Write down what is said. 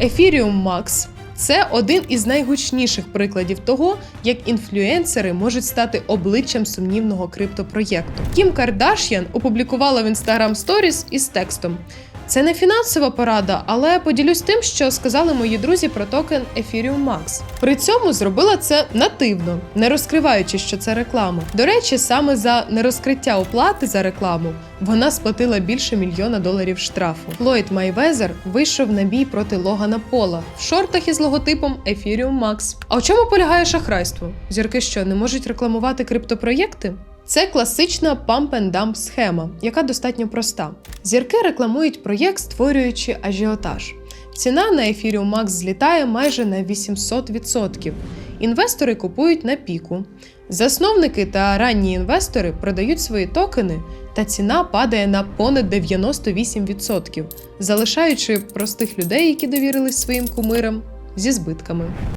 Ethereum Max це один із найгучніших прикладів того, як інфлюенсери можуть стати обличчям сумнівного криптопроєкту. Кім Кардаш'ян опублікувала в Instagram Stories із текстом. Це не фінансова порада, але поділюсь тим, що сказали мої друзі про токен Ethereum Max. При цьому зробила це нативно, не розкриваючи, що це реклама. До речі, саме за нерозкриття оплати за рекламу вона сплатила більше мільйона доларів штрафу. Флойд Майвезер вийшов на бій проти Логана Пола в шортах із логотипом Ethereum Max. А в чому полягає шахрайство? Зірки що не можуть рекламувати криптопроєкти? Це класична pump-and-dump схема, яка достатньо проста. Зірки рекламують проєкт, створюючи ажіотаж. Ціна на Ethereum Max злітає майже на 800%. Інвестори купують на піку. Засновники та ранні інвестори продають свої токени, та ціна падає на понад 98%, залишаючи простих людей, які довірились своїм кумирам, зі збитками.